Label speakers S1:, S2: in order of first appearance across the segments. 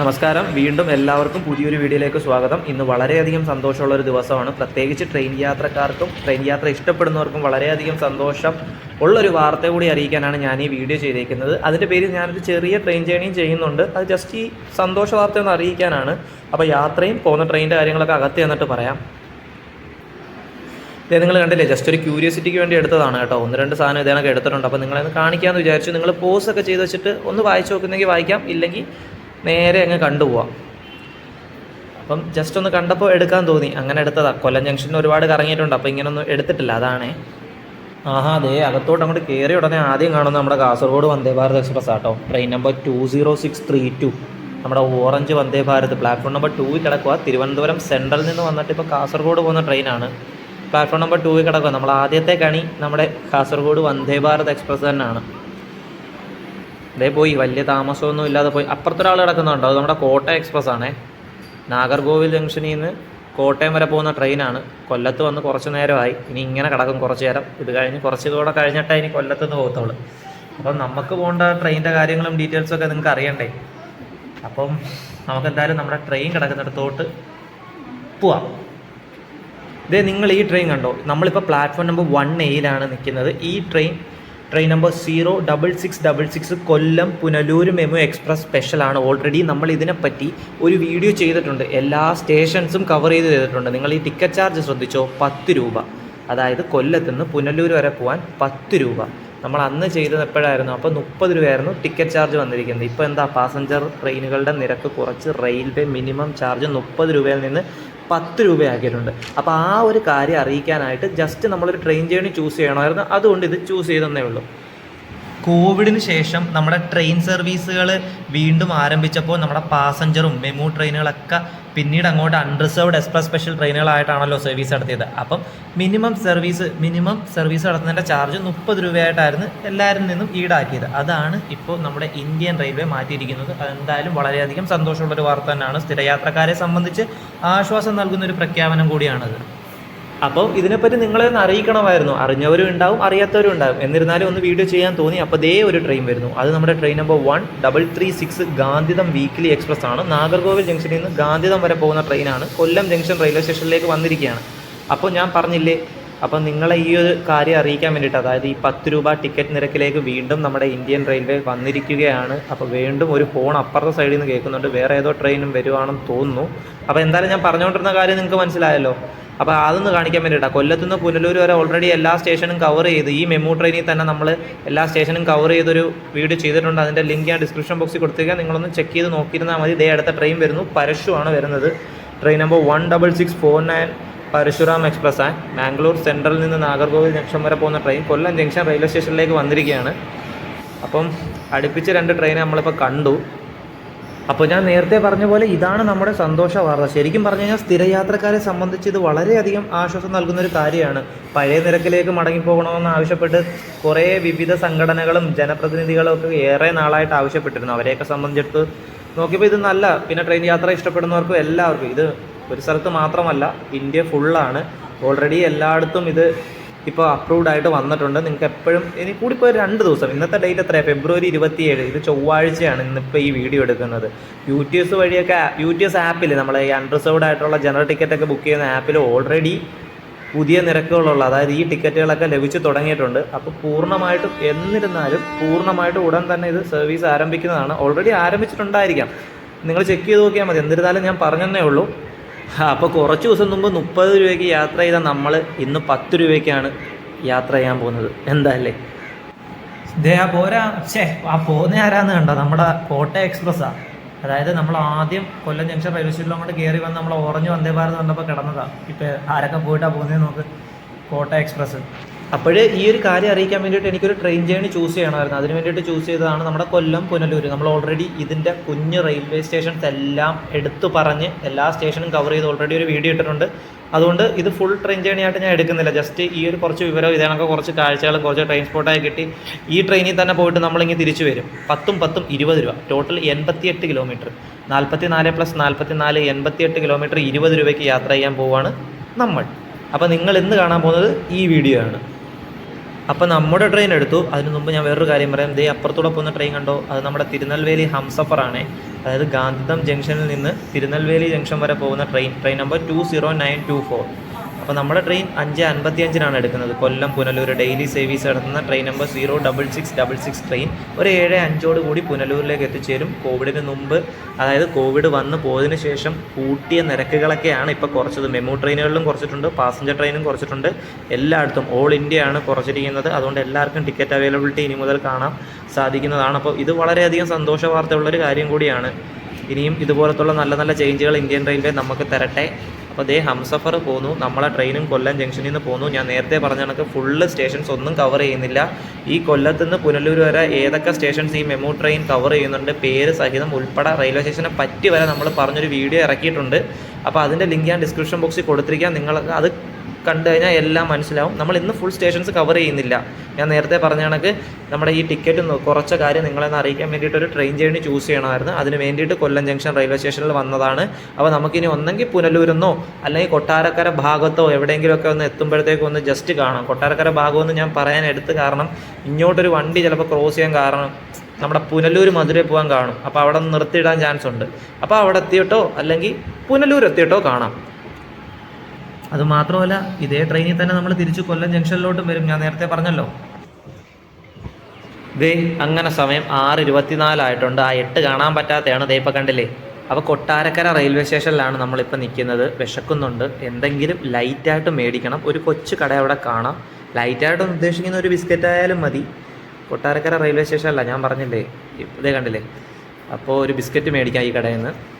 S1: നമസ്കാരം. വീണ്ടും എല്ലാവർക്കും പുതിയൊരു വീഡിയോയിലേക്ക് സ്വാഗതം. ഇന്ന് വളരെയധികം സന്തോഷമുള്ള ഒരു ദിവസമാണ്. പ്രത്യേകിച്ച് ട്രെയിൻ യാത്രക്കാർക്കും ട്രെയിൻ യാത്ര ഇഷ്ടപ്പെടുന്നവർക്കും വളരെയധികം സന്തോഷം ഉള്ളൊരു വാർത്ത കൂടി അറിയിക്കാനാണ് ഞാൻ ഈ വീഡിയോ ചെയ്തേക്കുന്നത്. അതിന്റെ പേരിൽ ഞാനൊരു ചെറിയ ട്രെയിൻ ജേണിയും ചെയ്യുന്നുണ്ട്. അത് ജസ്റ്റ് ഈ സന്തോഷ വാർത്ത ഒന്ന് അറിയിക്കാനാണ്. അപ്പോൾ യാത്രയും പോകുന്ന ട്രെയിനിന്റെ കാര്യങ്ങളൊക്കെ അകത്ത് ചെന്നിട്ട് പറയാം. ഇത് നിങ്ങൾ കണ്ടില്ലേ ജസ്റ്റ് ഒരു ക്യൂരിയോസിറ്റിക്ക് വേണ്ടി എടുത്തതാണ് കേട്ടോ. ഒന്ന് രണ്ട് സാധനം ഇതേണൊക്കെ എടുത്തിട്ടുണ്ട്. അപ്പോൾ നിങ്ങളെ കാണിക്കാമെന്ന് വിചാരിച്ചു. നിങ്ങൾ പോസ് ഒക്കെ ചെയ്ത് വെച്ചിട്ട് ഒന്ന് വായിച്ചു നോക്കുന്നെങ്കിൽ വായിക്കാം. ഇല്ലെങ്കിൽ നേരെ അങ്ങ് കണ്ടുപോവാം അപ്പം ജസ്റ്റ് ഒന്ന് കണ്ടപ്പോൾ എടുക്കാൻ തോന്നി. അങ്ങനെ എടുത്തതാ. കൊല്ലം ജംഗ്ഷനിൽ ഒരുപാട് കറങ്ങിയിട്ടുണ്ട്. അപ്പോൾ ഇങ്ങനൊന്നും എടുത്തിട്ടില്ല. അതാണ്. ആഹാ അതെ അകത്തോട്ട് അങ്ങോട്ട് കയറി ഉടനെ ആദ്യം കാണുന്നത് നമ്മുടെ കാസർഗോഡ് വന്ദേ ഭാരത് എക്സ്പ്രസ് ആട്ടോ. Train number two zero six three two നമ്മുടെ orange Vande Bharat. Platform number ടൂവിൽ കിടക്കുക തിരുവനന്തപുരം സെൻട്രലിൽ നിന്ന് വന്നിട്ട് ഇപ്പോൾ കാസർഗോഡ് പോകുന്ന ട്രെയിനാണ് പ്ലാറ്റ്ഫോം നമ്പർ ടൂവിൽ കിടക്കുക നമ്മൾ ആദ്യത്തെ കണി നമ്മുടെ കാസർഗോഡ് വന്ദേ ഭാരത് എക്സ്പ്രസ് തന്നെയാണ്. അതേ പോയി വലിയ താമസമൊന്നും ഇല്ലാതെ പോയി. അപ്പുറത്തൊരാൾ കിടക്കുന്നുണ്ടോ. അത് നമ്മുടെ കോട്ടയം എക്സ്പ്രസ് ആണേ. നാഗർകോവിൽ ജംഗ്ഷനിൽ നിന്ന് കോട്ടയം വരെ പോകുന്ന ട്രെയിനാണ്. കൊല്ലത്ത് വന്ന് കുറച്ച് നേരമായി. ഇനി ഇങ്ങനെ കിടക്കും കുറച്ച് നേരം. ഇത് കഴിഞ്ഞ് കുറച്ച് കൂടെ കഴിഞ്ഞിട്ടേ ഇനി കൊല്ലത്ത് നിന്ന് പോകത്തുള്ളൂ. അപ്പം നമുക്ക് പോകേണ്ട ട്രെയിനിന്റെ കാര്യങ്ങളും ഡീറ്റെയിൽസും ഒക്കെ നിങ്ങൾക്ക് അറിയണ്ടേ? അപ്പം നമുക്ക് എന്തായാലും നമ്മുടെ ട്രെയിൻ കിടക്കുന്നിടത്തോട്ട് പോവാം. ഇതേ നിങ്ങൾ ഈ ട്രെയിൻ കണ്ടോ? നമ്മളിപ്പോൾ പ്ലാറ്റ്ഫോം നമ്പർ വൺ എയിലാണ് നിൽക്കുന്നത്. ഈ train train number zero double six double six Kollam Punalur MEMU express സ്പെഷ്യലാണ് ഓൾറെഡി നമ്മൾ ഇതിനെപ്പറ്റി ഒരു വീഡിയോ ചെയ്തിട്ടുണ്ട്. എല്ലാ സ്റ്റേഷൻസും കവർ ചെയ്ത് ചെയ്തിട്ടുണ്ട് നിങ്ങൾ ഈ ടിക്കറ്റ് ചാർജ് ശ്രദ്ധിച്ചോ? പത്ത് രൂപ. അതായത് കൊല്ലത്ത് നിന്ന് പുനലൂർ വരെ പോകാൻ പത്ത് രൂപ. നമ്മൾ അന്ന് ചെയ്തത് എപ്പോഴായിരുന്നു? അപ്പോൾ മുപ്പത് രൂപയായിരുന്നു ടിക്കറ്റ് ചാർജ് വന്നിരിക്കുന്നത്. ഇപ്പോൾ എന്താ? പാസഞ്ചർ ട്രെയിനുകളുടെ നിരക്ക് കുറച്ച് റെയിൽവേ മിനിമം ചാർജ് മുപ്പത് രൂപയിൽ നിന്ന് പത്ത് രൂപയാക്കിയിട്ടുണ്ട്. അപ്പോൾ ആ ഒരു കാര്യം അറിയിക്കാനായിട്ട് ജസ്റ്റ് നമ്മളൊരു ട്രെയിൻ ജേണി ചൂസ് ചെയ്യണമായിരുന്നു. അതുകൊണ്ട് ഇത് ചൂസ് ചെയ്തെന്നേ ഉള്ളൂ. കോവിഡിന് ശേഷം നമ്മുടെ ട്രെയിൻ സർവീസുകൾ വീണ്ടും ആരംഭിച്ചപ്പോൾ നമ്മുടെ പാസഞ്ചറും മെമു ട്രെയിനുകളൊക്കെ പിന്നീട് അങ്ങോട്ട് അൺറിസർവ്ഡ് എക്സ്പ്രസ് സ്പെഷ്യൽ ട്രെയിനുകളായിട്ടാണല്ലോ സർവീസ് നടത്തിയത്. അപ്പം മിനിമം സർവീസ് മിനിമം സർവീസ് നടത്തുന്നതിന്റെ ചാർജ് മുപ്പത് രൂപയായിട്ടായിരുന്നു എല്ലാവരിൽ നിന്നും ഈടാക്കിയത്. അതാണ് ഇപ്പോൾ നമ്മുടെ ഇന്ത്യൻ റെയിൽവേ മാറ്റിയിരിക്കുന്നത്. അതെന്തായാലും വളരെയധികം സന്തോഷമുള്ളൊരു വാർത്ത തന്നെയാണ്. സ്ഥിരയാത്രക്കാരെ സംബന്ധിച്ച് ആശ്വാസം നൽകുന്ന ഒരു പ്രഖ്യാപനം കൂടിയാണത്. അപ്പോൾ ഇതിനെപ്പറ്റി നിങ്ങളെ ഒന്ന് അറിയിക്കണമായിരുന്നു. അറിഞ്ഞവരും ഉണ്ടാവും അറിയാത്തവരും ഉണ്ടാവും. എന്നിരുന്നാലും ഒന്ന് വീഡിയോ ചെയ്യാൻ തോന്നി അപ്പോൾ ദേ ഒരു ട്രെയിൻ വരുന്നു. അത് നമ്മുടെ train number one double three six Gandhidham weekly express ആണ്. നാഗർകോവിൽ ജംഗ്ഷനിൽ നിന്ന് ഗാന്ധിതം വരെ പോകുന്ന ട്രെയിനാണ് കൊല്ലം ജംഗ്ഷൻ റെയിൽവേ സ്റ്റേഷനിലേക്ക് വന്നിരിക്കുകയാണ്. അപ്പോൾ ഞാൻ പറഞ്ഞില്ലേ അപ്പോൾ നിങ്ങളെ ഈ ഒരു കാര്യം അറിയിക്കാൻ വേണ്ടിയിട്ട് അതായത് ഈ പത്ത് രൂപ ടിക്കറ്റ് നിരക്കിലേക്ക് വീണ്ടും നമ്മുടെ ഇന്ത്യൻ റെയിൽവേ വന്നിരിക്കുകയാണ്. അപ്പോൾ വീണ്ടും ഒരു ഫോൺ അപ്പുറത്തെ സൈഡിൽ നിന്ന് കേൾക്കുന്നുണ്ട്. വേറെ ഏതോ ട്രെയിനും വരുവാണെന്ന് തോന്നുന്നു. അപ്പോൾ എന്തായാലും ഞാൻ പറഞ്ഞുകൊണ്ടിരുന്ന കാര്യം നിങ്ങൾക്ക് മനസ്സിലായല്ലോ. അപ്പോൾ അതൊന്ന് കാണിക്കാൻ വേണ്ടിയിട്ടാണ് കൊല്ലത്തു നിന്ന് പുനലൂർ വരെ ഓൾറെഡി എല്ലാ സ്റ്റേഷനും കവർ ചെയ്ത് ഈ മെമു ട്രെയിനിൽ തന്നെ നമ്മൾ എല്ലാ സ്റ്റേഷനും കവർ ചെയ്തൊരു വീഡിയോ ചെയ്തിട്ടുണ്ട്. അതിന്റെ ലിങ്ക് ഞാൻ ഡിസ്ക്രിപ്ഷൻ ബോക്സിൽ കൊടുത്തേക്കാം നിങ്ങളൊന്ന് ചെക്ക് ചെയ്ത് നോക്കിയിരുന്നാൽ മതി. ഇതേ അടുത്ത ട്രെയിൻ വരുന്നു. പരശുവാണ് വരുന്നത്. Train number one double six four nine Parasuram express ആണ് മാംഗ്ലൂർ സെൻട്രലിൽ നിന്ന് നാഗർകോവിൽ ജംഗ്ഷൻ വരെ പോകുന്ന ട്രെയിൻ കൊല്ലം ജംഗ്ഷൻ റെയിൽവേ സ്റ്റേഷനിലേക്ക് വന്നിരിക്കുകയാണ്. അപ്പം അടുപ്പിച്ച് രണ്ട് ട്രെയിൻ നമ്മളിപ്പോൾ കണ്ടു. അപ്പോൾ ഞാൻ നേരത്തെ പറഞ്ഞ പോലെ ഇതാണ് നമ്മുടെ സന്തോഷ വാർത്ത. ശരിക്കും പറഞ്ഞു കഴിഞ്ഞാൽ സ്ഥിരയാത്രക്കാരെ സംബന്ധിച്ച് ഇത് വളരെയധികം ആശ്വാസം നൽകുന്ന ഒരു കാര്യമാണ്. പഴയ നിരക്കിലേക്ക് മടങ്ങിപ്പോകണമെന്ന് ആവശ്യപ്പെട്ട് കുറേ വിവിധ സംഘടനകളും ജനപ്രതിനിധികളും ഒക്കെ ഏറെ നാളായിട്ട് ആവശ്യപ്പെട്ടിരുന്നു. അവരെയൊക്കെ സംബന്ധിച്ചിടത്ത് നോക്കിയപ്പോൾ ഇത് നല്ല പിന്നെ ട്രെയിൻ യാത്ര ഇഷ്ടപ്പെടുന്നവർക്കും എല്ലാവർക്കും ഇത് ഒരു സ്ഥലത്ത് മാത്രമല്ല ഇന്ത്യ ഫുള്ളാണ് ഓൾറെഡി എല്ലായിടത്തും ഇത് ഇപ്പോൾ അപ്രൂവ്ഡ് ആയിട്ട് വന്നിട്ടുണ്ട്. നിങ്ങൾക്ക് എപ്പോഴും ഇനി കൂടിപ്പോയി രണ്ട് ദിവസം. ഇന്നത്തെ ഡേറ്റ് എത്രയാണ് ഫെബ്രുവരി ഇരുപത്തിയേഴ്. ഇത് ചൊവ്വാഴ്ചയാണ് ഇന്നിപ്പോൾ ഈ വീഡിയോ എടുക്കുന്നത്. യു ടി എസ് വഴിയൊക്കെ യു ടി എസ് ആപ്പിൽ നമ്മൾ ഈ അൺറിസർവ്ഡ് ആയിട്ടുള്ള ജനറൽ ടിക്കറ്റ് ഒക്കെ ബുക്ക് ചെയ്യുന്ന ആപ്പിൽ ഓൾറെഡി പുതിയ നിരക്കുകളുള്ള അതായത് ഈ ടിക്കറ്റുകളൊക്കെ ലഭിച്ചു തുടങ്ങിയിട്ടുണ്ട്. അപ്പോൾ പൂർണമായിട്ടും എന്നിരുന്നാലും പൂർണമായിട്ടും ഉടൻ തന്നെ ഇത് സർവീസ് ആരംഭിക്കുന്നതാണ്. ഓൾറെഡി ആരംഭിച്ചിട്ടുണ്ടായിരിക്കാം. നിങ്ങൾ ചെക്ക് ചെയ്ത് നോക്കിയാൽ മതി. എന്നിരുന്നാലും ഞാൻ പറഞ്ഞതേ ഉള്ളൂ. അപ്പോൾ കുറച്ച് ദിവസം മുമ്പ് മുപ്പത് രൂപയ്ക്ക് യാത്ര ചെയ്ത നമ്മൾ ഇന്ന് പത്ത് രൂപയ്ക്കാണ് യാത്ര ചെയ്യാൻ പോകുന്നത്. എന്താല്ലേ ആ പോരാ. ഛേ ആ പോകുന്ന ആരാന്ന് കണ്ടോ? നമ്മുടെ കോട്ടയം എക്സ്പ്രസ്സാ. അതായത് നമ്മൾ ആദ്യം കൊല്ലം ജംഗ്ഷൻ റെയിൽവേ സ്റ്റേഷനിൽ അങ്ങോട്ട് കയറി വന്ന് നമ്മൾ ഓറഞ്ച് വന്ദേ ഭാരത് വന്നപ്പോൾ കിടന്നതാണ് ഇപ്പം ആരൊക്കെ പോയിട്ടാണ് പോകുന്നത് നോക്ക്. കോട്ടയം എക്സ്പ്രസ് അപ്പോഴേ ഈ ഒരു കാര്യം അറിയിക്കാൻ വേണ്ടിയിട്ട് എനിക്കൊരു ട്രെയിൻ ജേണി ചൂസ് ചെയ്യണമായിരുന്നു. അതിന് വേണ്ടിയിട്ട് ചൂസ് ചെയ്തതാണ് നമ്മുടെ കൊല്ലം പുനലൂർ നമ്മൾ ഓൾറെഡി ഇതിന്റെ കുഞ്ഞ് റെയിൽവേ സ്റ്റേഷൻസ് എല്ലാം എടുത്തു പറഞ്ഞ് എല്ലാ സ്റ്റേഷനും കവർ ചെയ്ത് ഓൾറെഡി ഒരു വീഡിയോ ഇട്ടിട്ടുണ്ട്. അതുകൊണ്ട് ഇത് ഫുൾ ട്രെയിൻ ജേണി ആയിട്ട് ഞാൻ എടുക്കുന്നില്ല. ജസ്റ്റ് ഈ ഒരു കുറച്ച് വിവരം ഇതേണൊക്കെ കുറച്ച് കാഴ്ചകളും കുറച്ച് ട്രെയിൻ സ്പോട്ടായി കിട്ടി. ഈ ട്രെയിനിൽ തന്നെ പോയിട്ട് നമ്മളിങ്ങനെ തിരിച്ചു വരും. പത്തും പത്തും ഇരുപത് രൂപ. ടോട്ടൽ എൺപത്തിയെട്ട് കിലോമീറ്റർ നാൽപ്പത്തി നാല് പ്ലസ് നാൽപ്പത്തി നാല് എൺപത്തിയെട്ട് കിലോമീറ്റർ ഇരുപത് രൂപയ്ക്ക് യാത്ര ചെയ്യാൻ പോവുകയാണ് നമ്മൾ. അപ്പോൾ നിങ്ങൾ ഇന്ന് കാണാൻ പോകുന്നത് ഈ വീഡിയോ ആണ്. അപ്പോൾ നമ്മുടെ ട്രെയിൻ എടുത്തു. അതിനു മുമ്പ് ഞാൻ വേറൊരു കാര്യം പറയാം. ദേ അപ്പുറത്തൂടെ പോകുന്ന ട്രെയിൻ കണ്ടോ? അത് നമ്മുടെ തിരുനെൽവേലി ഹംസഫറാണ് അതായത് ഗാന്ധിധം ജംഗ്ഷനിൽ നിന്ന് തിരുനെൽവേലി ജംഗ്ഷൻ വരെ പോകുന്ന train train number two zero nine two four അപ്പോൾ നമ്മുടെ ട്രെയിൻ അഞ്ച് അൻപത്തി അഞ്ചിനാണ് എടുക്കുന്നത്. കൊല്ലം പുനലൂർ ഡെയിലി സർവീസ് നടത്തുന്ന train number zero double six double six train ഒരു ഏഴ് അഞ്ചോട് കൂടി പുനലൂരിലേക്ക് എത്തിച്ചേരും. കോവിഡിന് മുമ്പ് അതായത് കോവിഡ് വന്ന് പോയതിന് ശേഷം കൂട്ടിയ നിരക്കുകളൊക്കെയാണ് ഇപ്പോൾ കുറച്ചത്. മെമു ട്രെയിനുകളിലും കുറച്ചിട്ടുണ്ട് പാസഞ്ചർ ട്രെയിനും കുറച്ചിട്ടുണ്ട്. എല്ലായിടത്തും ഓൾ ഇന്ത്യയാണ് കുറച്ചിരിക്കുന്നത്. അതുകൊണ്ട് എല്ലാവർക്കും ടിക്കറ്റ് അവൈലബിലിറ്റി ഇനി മുതൽ കാണാൻ സാധിക്കുന്നതാണ്. അപ്പോൾ ഇത് വളരെയധികം സന്തോഷ വാർത്തയുള്ളൊരു കാര്യം കൂടിയാണ്. ഇനിയും ഇതുപോലത്തുള്ള നല്ല നല്ല ചേഞ്ചുകൾ ഇന്ത്യൻ റെയിൽവേ നമുക്ക് തരട്ടെ. അപ്പോൾ ദേ ഹംസഫർ പോന്നു നമ്മളെ ട്രെയിനും കൊല്ലം ജംഗ്ഷനിൽ നിന്ന് പോന്നു. ഞാൻ നേരത്തെ പറഞ്ഞ കണക്ക് ഫുള്ള് സ്റ്റേഷൻസ് ഒന്നും കവർ ചെയ്യുന്നില്ല. ഈ കൊല്ലത്ത് നിന്ന് പുനലൂർ വരെ ഏതൊക്കെ സ്റ്റേഷൻസ് ഈ മെമു ട്രെയിൻ കവർ ചെയ്യുന്നുണ്ട് പേര് സഹിതം ഉൾപ്പെടെ റെയിൽവേ സ്റ്റേഷനെ പറ്റി വരെ നമ്മൾ പറഞ്ഞൊരു വീഡിയോ ഇറക്കിയിട്ടുണ്ട്. അപ്പോൾ അതിന്റെ ലിങ്ക് ഞാൻ ഡിസ്ക്രിപ്ഷൻ ബോക്സിൽ കൊടുത്തിരിക്കാം. നിങ്ങൾ അത് കണ്ടു കഴിഞ്ഞാൽ എല്ലാം മനസ്സിലാവും. നമ്മൾ ഇന്ന് ഫുൾ സ്റ്റേഷൻസ് കവർ ചെയ്യുന്നില്ല. ഞാൻ നേരത്തെ പറഞ്ഞ കണക്ക് നമ്മുടെ ഈ ടിക്കറ്റ് കുറച്ച കാര്യം നിങ്ങളെന്ന് അറിയിക്കാൻ വേണ്ടിയിട്ട് ഒരു ട്രെയിൻ ജേണി ചൂസ് ചെയ്യണമായിരുന്നു. അതിന് വേണ്ടിയിട്ട് കൊല്ലം ജംഗ്ഷൻ റെയിൽവേ സ്റ്റേഷനിൽ വന്നതാണ്. അപ്പോൾ നമുക്കിനി ഒന്നെങ്കിൽ പുനലൂരെന്നോ അല്ലെങ്കിൽ കൊട്ടാരക്കര ഭാഗത്തോ എവിടെയെങ്കിലുമൊക്കെ ഒന്ന് എത്തുമ്പോഴത്തേക്കും ഒന്ന് ജസ്റ്റ് കാണാം. കൊട്ടാരക്കര ഭാഗമെന്ന് ഞാൻ പറയാൻ എടുത്ത് കാരണം ഇങ്ങോട്ടൊരു വണ്ടി ചിലപ്പോൾ ക്രോസ് ചെയ്യാൻ കാരണം നമ്മുടെ പുനലൂർ മധുരയിൽ പോകാൻ കാണും. അപ്പോൾ അവിടെ നിർത്തിയിടാൻ ചാൻസ് ഉണ്ട്. അപ്പോൾ അവിടെ എത്തിയിട്ടോ അല്ലെങ്കിൽ പുനലൂർ എത്തിയിട്ടോ കാണാം. അത് മാത്രമല്ല ഇതേ ട്രെയിനിൽ തന്നെ നമ്മൾ തിരിച്ച് കൊല്ലം ജംഗ്ഷനിലോട്ടും വരും. ഞാൻ നേരത്തെ പറഞ്ഞല്ലോ. ദേ അങ്ങനെ സമയം ആറ് ഇരുപത്തിനാലായിട്ടുണ്ട് ആ എട്ട് കാണാൻ പറ്റാത്തതാണ് ദേ ഇപ്പം കണ്ടില്ലേ. അപ്പോൾ കൊട്ടാരക്കര റെയിൽവേ സ്റ്റേഷനിലാണ് നമ്മളിപ്പോൾ നിൽക്കുന്നത് വിശക്കുന്നുണ്ട്. എന്തെങ്കിലും ലൈറ്റായിട്ട് മേടിക്കണം. ഒരു കൊച്ചു കട അവിടെ കാണാം. ലൈറ്റായിട്ട് ഉദ്ദേശിക്കുന്ന ഒരു ബിസ്ക്കറ്റ് ആയാലും മതി. കൊട്ടാരക്കര റെയിൽവേ സ്റ്റേഷനല്ല ഞാൻ പറഞ്ഞില്ലേ. ഇതേ കണ്ടില്ലേ. അപ്പോൾ ഒരു ബിസ്ക്കറ്റ് മേടിക്കാം ഈ കടയിൽ നിന്ന്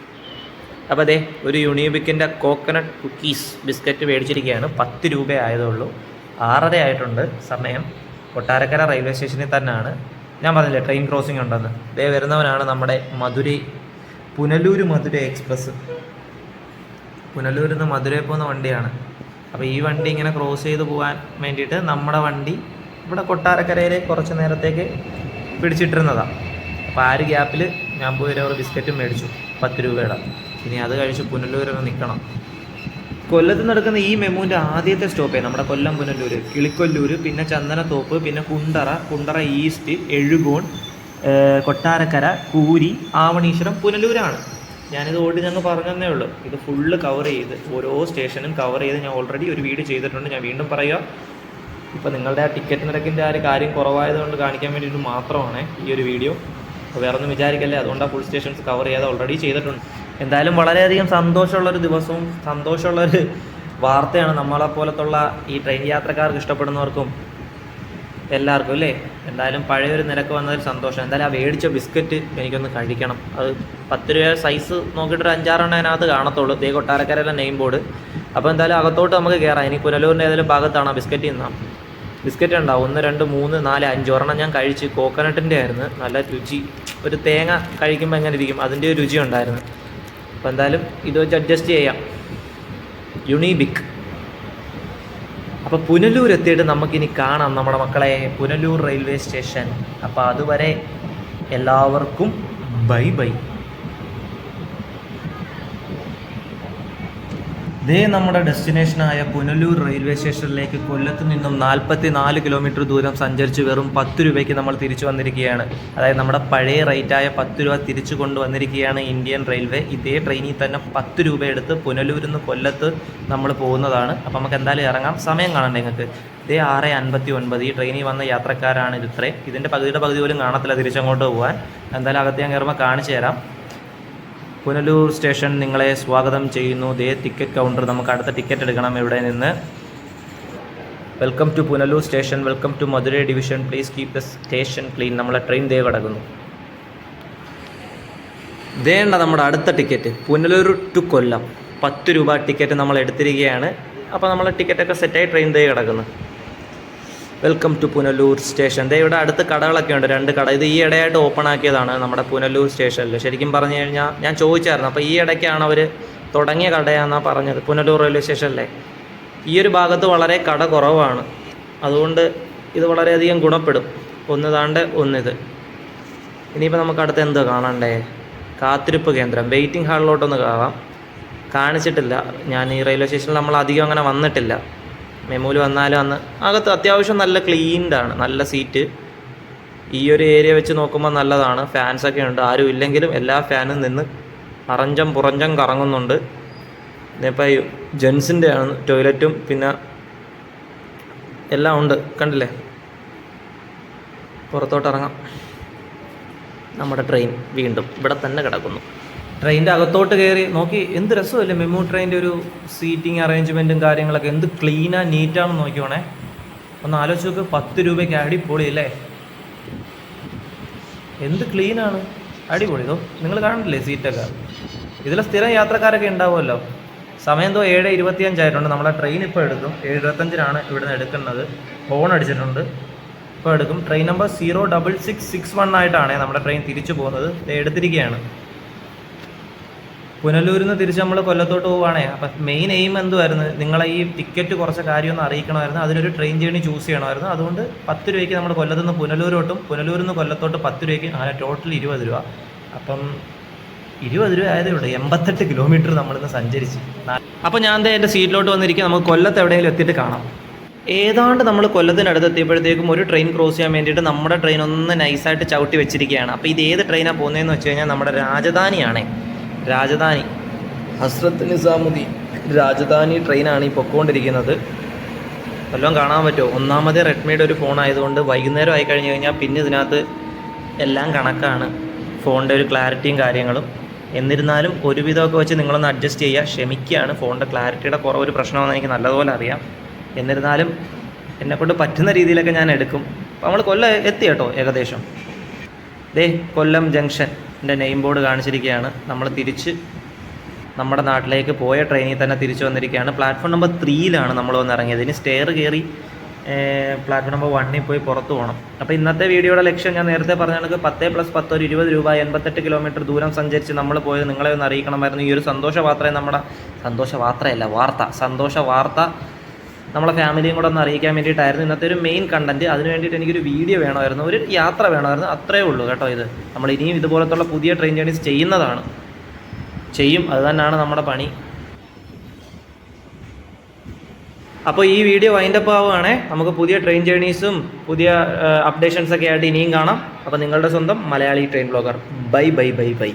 S1: അപ്പോൾ അതെ ഒരു യൂണിബിക്കിന്റെ കോക്കനട്ട് കുക്കീസ് ബിസ്ക്കറ്റ് മേടിച്ചിരിക്കുകയാണ്. പത്ത് രൂപ ആയതുള്ളൂ ആറര ആയിട്ടുണ്ട് സമയം. കൊട്ടാരക്കര റെയിൽവേ സ്റ്റേഷനിൽ തന്നെയാണ് ഞാൻ പറഞ്ഞില്ലേ ട്രെയിൻ ക്രോസിംഗ് ഉണ്ടെന്ന്. ഇതേ വരുന്നവനാണ് നമ്മുടെ മധുരൈ പുനലൂർ മധുരൈ എക്സ്പ്രസ് പുനലൂരിൽ നിന്ന് മധുരയിൽ പോകുന്ന വണ്ടിയാണ്. അപ്പോൾ ഈ വണ്ടി ഇങ്ങനെ ക്രോസ് ചെയ്ത് പോകാൻ വേണ്ടിയിട്ട് നമ്മുടെ വണ്ടി ഇവിടെ കൊട്ടാരക്കരയിലെ കുറച്ച് നേരത്തേക്ക് പിടിച്ചിട്ടിരുന്നതാണ് അപ്പോൾ ആ ഒരു ഗ്യാപ്പിൽ ഞാൻ പോയി ഒരു ബിസ്ക്കറ്റും മേടിച്ചു. പത്ത് രൂപയുടെ. ഇനി അത് കഴിച്ച് പുനലൂരൊക്കെ നിൽക്കണം. കൊല്ലത്ത് നടക്കുന്ന ഈ മെമുവിന്റെ ആദ്യത്തെ സ്റ്റോപ്പേ നമ്മുടെ കൊല്ലം പുനലൂർ കിളിക്കൊല്ലൂർ പിന്നെ ചന്ദനത്തോപ്പ് പിന്നെ കുണ്ടറ കുണ്ടറ ഈസ്റ്റ് എഴുകോൺ കൊട്ടാരക്കര കൂരി ആവണീശ്വരം പുനലൂരാണ്. ഞാനിത് ഓടി ഞങ്ങൾ പറഞ്ഞതേ ഉള്ളൂ. ഇത് ഫുള്ള് കവർ ചെയ്ത് ഓരോ സ്റ്റേഷനും കവർ ചെയ്ത് ഞാൻ ഓൾറെഡി ഒരു വീഡിയോ ചെയ്തിട്ടുണ്ട്. ഞാൻ വീണ്ടും പറയുക ഇപ്പോൾ നിങ്ങളുടെ ആ ടിക്കറ്റ് നിരക്കിന്റെ ആ ഒരു കാര്യം കുറവായതുകൊണ്ട് കാണിക്കാൻ വേണ്ടിയിട്ട് മാത്രമാണ് ഈ ഒരു വീഡിയോ അപ്പോൾ വേറെ വിചാരിക്കല്ലേ? അതുകൊണ്ട് ആ ഫുൾ സ്റ്റേഷൻസ് കവർ ചെയ്യാതെ ഓൾറെഡി ചെയ്തിട്ടുണ്ട്. എന്തായാലും വളരെയധികം സന്തോഷമുള്ളൊരു ദിവസവും സന്തോഷമുള്ളൊരു വാർത്തയാണ് നമ്മളെപ്പോലത്തുള്ള ഈ ട്രെയിൻ യാത്രക്കാർക്ക് ഇഷ്ടപ്പെടുന്നവർക്കും എല്ലാവർക്കും അല്ലേ? എന്തായാലും പഴയൊരു നിരക്ക് വന്നതിൽ സന്തോഷം. എന്തായാലും ആ മേടിച്ച ബിസ്ക്കറ്റ് എനിക്കൊന്ന് കഴിക്കണം. അത് പത്ത് രൂപ സൈസ് നോക്കിയിട്ട് ഒരു അഞ്ചാറെണ്ണം അതിനകത്ത് കാണത്തുള്ളൂ. ദേ കൊട്ടാരക്കരയിലെ നെയിം ബോർഡ് അപ്പോൾ എന്തായാലും അകത്തോട്ട് നമുക്ക് കയറാം ഇനി പുനലൂരിന്റെ ഏതെങ്കിലും ഭാഗത്താണ് ബിസ്ക്കറ്റ് തിന്നാം ബിസ്ക്കറ്റ് ഉണ്ടാവും. ഒന്ന് രണ്ട് മൂന്ന് നാല് അഞ്ച്. ഒരെണ്ണം ഞാൻ കഴിച്ച്. കോക്കനട്ടിന്റെ ആയിരുന്നു. നല്ല രുചി. ഒരു തേങ്ങ കഴിക്കുമ്പോൾ എങ്ങനെ ഇരിക്കും? അതിന്റെ ഒരു രുചി ഉണ്ടായിരുന്നു. അപ്പോൾ എന്തായാലും ഇത് വെച്ച് അഡ്ജസ്റ്റ് ചെയ്യാം. യുണീബിക് അപ്പോൾ പുനലൂർ എത്തിയിട്ട് നമുക്കിനി കാണാം നമ്മുടെ മക്കളെ പുനലൂർ റെയിൽവേ സ്റ്റേഷൻ അപ്പോൾ അതുവരെ എല്ലാവർക്കും ബൈ ബൈ ദേ നമ്മുടെ ഡെസ്റ്റിനേഷനായ പുനലൂർ റെയിൽവേ സ്റ്റേഷനിലേക്ക് കൊല്ലത്ത് നിന്നും നാൽപ്പത്തി നാല് കിലോമീറ്റർ ദൂരം സഞ്ചരിച്ച് വെറും പത്ത് രൂപയ്ക്ക് നമ്മൾ തിരിച്ചു വന്നിരിക്കുകയാണ്. അതായത് നമ്മുടെ പഴയ റേറ്റായ പത്ത് രൂപ തിരിച്ചു കൊണ്ടുവന്നിരിക്കുകയാണ് ഇന്ത്യൻ റെയിൽവേ. ഇതേ ട്രെയിനിൽ തന്നെ പത്ത് രൂപ എടുത്ത് പുനലൂരിൽ നിന്ന് കൊല്ലത്ത് നമ്മൾ പോകുന്നതാണ്. അപ്പോൾ നമുക്ക് എന്തായാലും ഇറങ്ങാം. സമയം കാണണ്ടേ നിങ്ങൾക്ക്? ഇതേ ആറ് അൻപത്തി ഒൻപത് ഈ ട്രെയിനിൽ വന്ന യാത്രക്കാരാണ് ഇത് ഇത്രയും. ഇതിന്റെ പകുതിയുടെ പകുതി പോലും കാണത്തില്ല തിരിച്ചങ്ങോട്ട് പോകാൻ എന്തായാലും അകത്ത് ഞാൻ കയറുമ്പോൾ കാണിച്ചു തരാം. പുനലൂർ സ്റ്റേഷൻ നിങ്ങളെ സ്വാഗതം ചെയ്യുന്നു. ദേ ടിക്കറ്റ് കൗണ്ടർ നമുക്ക് അടുത്ത ടിക്കറ്റ് എടുക്കണം ഇവിടെ നിന്ന്. Welcome to Punalur station welcome to Madurai division please keep the station clean നമ്മളെ ട്രെയിൻ ദേ കിടക്കുന്നു. ദേണ്ട നമ്മുടെ അടുത്ത ടിക്കറ്റ് പുനലൂർ ടു കൊല്ലം. പത്ത് രൂപ ടിക്കറ്റ് നമ്മൾ എടുത്തിരിക്കുകയാണ്. അപ്പോൾ നമ്മൾ ടിക്കറ്റൊക്കെ സെറ്റായി ട്രെയിൻ ദേ കിടക്കുന്നു. വെൽക്കം ടു പുനലൂർ സ്റ്റേഷൻ ദേ ഇവിടെ അടുത്ത് കടകളൊക്കെ ഉണ്ട് രണ്ട് കട. ഇത് ഈ ഇടയായിട്ട് ഓപ്പൺ ആക്കിയതാണ് നമ്മുടെ പുനലൂർ സ്റ്റേഷനിൽ ശരിക്കും പറഞ്ഞു കഴിഞ്ഞാൽ ഞാൻ ചോദിച്ചായിരുന്നു അപ്പോൾ ഈ ഇടയ്ക്കാണ് അവർ തുടങ്ങിയ കടയാണെന്നാണ് പറഞ്ഞത് പുനലൂർ റെയിൽവേ സ്റ്റേഷനിലെ ഈ ഒരു ഭാഗത്ത് വളരെ കട കുറവാണ്. അതുകൊണ്ട് ഇത് വളരെയധികം ഗുണപ്പെടും. ഒന്ന് താണ്ട് ഒന്നിത്. ഇനിയിപ്പോൾ നമുക്ക് അടുത്ത് എന്തോ കാണണ്ടേ? കാത്തിരിപ്പ് കേന്ദ്രം. വെയിറ്റിംഗ് ഹാളിലോട്ടൊന്ന് കാണാം. കാണിച്ചിട്ടില്ല. ഞാൻ ഈ റെയിൽവേ സ്റ്റേഷനിൽ നമ്മൾ അധികം അങ്ങനെ വന്നിട്ടില്ല. മെമൂൽ വന്നാലും അന്ന് അകത്ത് അത്യാവശ്യം നല്ല ക്ലീൻഡ് ആണ് നല്ല സീറ്റ് ഈ ഒരു ഏരിയ വെച്ച് നോക്കുമ്പോൾ നല്ലതാണ്. ഫാൻസൊക്കെ ഉണ്ട്. ആരും ഇല്ലെങ്കിലും എല്ലാ ഫാനും നിന്ന് അറഞ്ചം പുറഞ്ചം കറങ്ങുന്നുണ്ട്. ഇതിപ്പോൾ ജെൻസിന്റെ ആണ് ടോയ്ലറ്റും പിന്നെ എല്ലാം ഉണ്ട്. കണ്ടില്ലേ? പുറത്തോട്ട് ഇറങ്ങാം. നമ്മുടെ ട്രെയിൻ വീണ്ടും ഇവിടെ തന്നെ കിടക്കുന്നു. ട്രെയിനിന്റെ അകത്തോട്ട് കയറി നോക്കി എന്ത് രസമല്ലേ മെമു ട്രെയിനിന്റെ ഒരു സീറ്റിംഗ് അറേഞ്ച്മെന്റും കാര്യങ്ങളൊക്കെ എന്ത് ക്ലീനാ നീറ്റാണെന്ന് നോക്കിയോണേ ഒന്ന് ആലോചിച്ച് നോക്ക് പത്ത് രൂപയ്ക്ക് അടിപൊളി അല്ലേ? എന്ത് ക്ലീനാണ് അടിപൊളി. ഇതോ നിങ്ങൾ കാണില്ലേ സീറ്റൊക്കെ? ഇതിൽ സ്ഥിരം യാത്രക്കാരൊക്കെ ഉണ്ടാവുമല്ലോ. സമയം എന്തോ ഏഴ് ഇരുപത്തിയഞ്ചായിട്ടുണ്ട് നമ്മളെ ട്രെയിൻ ഇപ്പോൾ എടുക്കും. ഏഴ് ഇരുപത്തഞ്ചിനാണ് ഇവിടുന്ന് എടുക്കുന്നത്. ഫോൺ അടിച്ചിട്ടുണ്ട്. ഇപ്പോൾ എടുക്കും. Train number zero double six six one ആയിട്ടാണ് നമ്മുടെ ട്രെയിൻ തിരിച്ചു പോകുന്നത്. എടുത്തിരിക്കുകയാണ്. പുനലൂരിൽ നിന്ന് തിരിച്ച് നമ്മൾ കൊല്ലത്തോട്ട് പോവുകയാണേ അപ്പം മെയിൻ എയിം എന്തുമായിരുന്നു നിങ്ങളെ ഈ ടിക്കറ്റ് കുറച്ച് കാര്യമൊന്ന് അറിയിക്കണമായിരുന്നു. അതിനൊരു ട്രെയിൻ ജേണി ചൂസ് ചെയ്യണമായിരുന്നു. അതുകൊണ്ട് പത്ത് രൂപയ്ക്ക് നമ്മൾ കൊല്ലത്ത് നിന്ന് പുനലൂരോട്ടും പുനലൂരിൽ നിന്ന് കൊല്ലത്തോട്ട് പത്ത് രൂപയ്ക്ക് അങ്ങനെ ടോട്ടൽ ഇരുപത് രൂപ. അപ്പം ഇരുപത് രൂപ ആയതേ ഉള്ളൂ. എൺപത്തെട്ട് കിലോമീറ്റർ നമ്മളിന്ന് സഞ്ചരിച്ച്. അപ്പോൾ ഞാൻ ദേ എന്റെ സീറ്റിലോട്ട് വന്നിരിക്കുക നമുക്ക് കൊല്ലത്ത് എവിടെയെങ്കിലും എത്തിയിട്ട് കാണാം. ഏതാണ്ട് നമ്മൾ കൊല്ലത്തിനടുത്ത് എത്തിയപ്പോഴത്തേക്കും ഒരു ട്രെയിൻ ക്രോസ് ചെയ്യാൻ വേണ്ടിയിട്ട് നമ്മുടെ ട്രെയിൻ ഒന്ന് നൈസായിട്ട് ചവിട്ടി വെച്ചിരിക്കുകയാണ്. അപ്പോൾ ഇത് ഏത് ട്രെയിനാണ് പോകുന്നതെന്ന് വെച്ച് കഴിഞ്ഞാൽ നമ്മുടെ രാജധാനിയാണേ. രാജധാനി. ഹസ്രത്ത് നിസാമുദ്ദീൻ രാജധാനി ട്രെയിനാണ് ഈ പൊക്കോണ്ടിരിക്കുന്നത്. വല്ലതും കാണാൻ പറ്റുമോ? ഒന്നാമതേ റെഡ്മിയുടെ ഒരു ഫോൺ ആയതുകൊണ്ട് വൈകുന്നേരം ആയി കഴിഞ്ഞ് കഴിഞ്ഞാൽ പിന്നെ ഇതിനകത്ത് എല്ലാം കണക്കാണ്. ഫോണിന്റെ ഒരു ക്ലാരിറ്റിയും കാര്യങ്ങളും. എന്നിരുന്നാലും ഒരുവിധമൊക്കെ വെച്ച് നിങ്ങളൊന്ന് അഡ്ജസ്റ്റ് ചെയ്യുക. ക്ഷമിക്കുകയാണ്. ഫോണിന്റെ ക്ലാരിറ്റിയുടെ കുറവ് ഒരു പ്രശ്നമാണെന്ന് എനിക്ക് നല്ലതുപോലെ അറിയാം. എന്നിരുന്നാലും എന്നെക്കൊണ്ട് പറ്റുന്ന രീതിയിലൊക്കെ ഞാൻ എടുക്കും. അപ്പോൾ നമ്മൾ കൊല്ലം എത്തി കേട്ടോ ഏകദേശം. ദേ കൊല്ലം ജംഗ്ഷന്റെ നെയിം ബോർഡ് കാണിച്ചിരിക്കുകയാണ്. നമ്മൾ തിരിച്ച് നമ്മുടെ നാട്ടിലേക്ക് പോയ ട്രെയിനിൽ തന്നെ തിരിച്ചു വന്നിരിക്കുകയാണ്. പ്ലാറ്റ്ഫോം നമ്പർ ത്രീയിലാണ് നമ്മൾ വന്ന് ഇറങ്ങിയത് ഇനി സ്റ്റെയർ കയറി പ്ലാറ്റ്ഫോം നമ്പർ വണ്ണിൽ പോയി പുറത്തു പോകണം അപ്പോൾ ഇന്നത്തെ വീഡിയോയുടെ ലക്ഷ്യം ഞാൻ നേരത്തെ പറഞ്ഞ കണക്ക് പത്ത് പ്ലസ് പത്ത് ഒരു ഇരുപത് രൂപ എൺപത്തെട്ട് കിലോമീറ്റർ ദൂരം സഞ്ചരിച്ച് നമ്മൾ പോയത് നിങ്ങളെ ഒന്ന് അറിയിക്കണമായിരുന്നു. ഈ ഒരു സന്തോഷ വാർത്തയെ നമ്മുടെ സന്തോഷ വാർത്തയല്ല വാർത്ത സന്തോഷ വാർത്ത നമ്മളെ ഫാമിലിയും കൂടെ ഒന്ന് അറിയിക്കാൻ വേണ്ടിയിട്ടായിരുന്നു ഇന്നത്തെ ഒരു മെയിൻ കണ്ടന്റ് അതിന് വേണ്ടിയിട്ട് എനിക്കൊരു വീഡിയോ വേണമായിരുന്നു. ഒരു യാത്ര വേണമായിരുന്നു. അത്രേ ഉള്ളൂ കേട്ടോ ഇത്. നമ്മൾ ഇനിയും ഇതുപോലത്തുള്ള പുതിയ ട്രെയിൻ ജേണീസ് ചെയ്യുന്നതാണ്. ചെയ്യും. അത് തന്നെയാണ് നമ്മുടെ പണി. അപ്പോൾ ഈ വീഡിയോ വൈൻഡപ്പ് ആവുകയാണേ. നമുക്ക് പുതിയ ട്രെയിൻ ജേണീസും പുതിയ അപ്ഡേഷൻസൊക്കെ ആയിട്ട് ഇനിയും കാണാം. അപ്പോൾ നിങ്ങളുടെ സ്വന്തം Malayali train blogger bye bye bye bye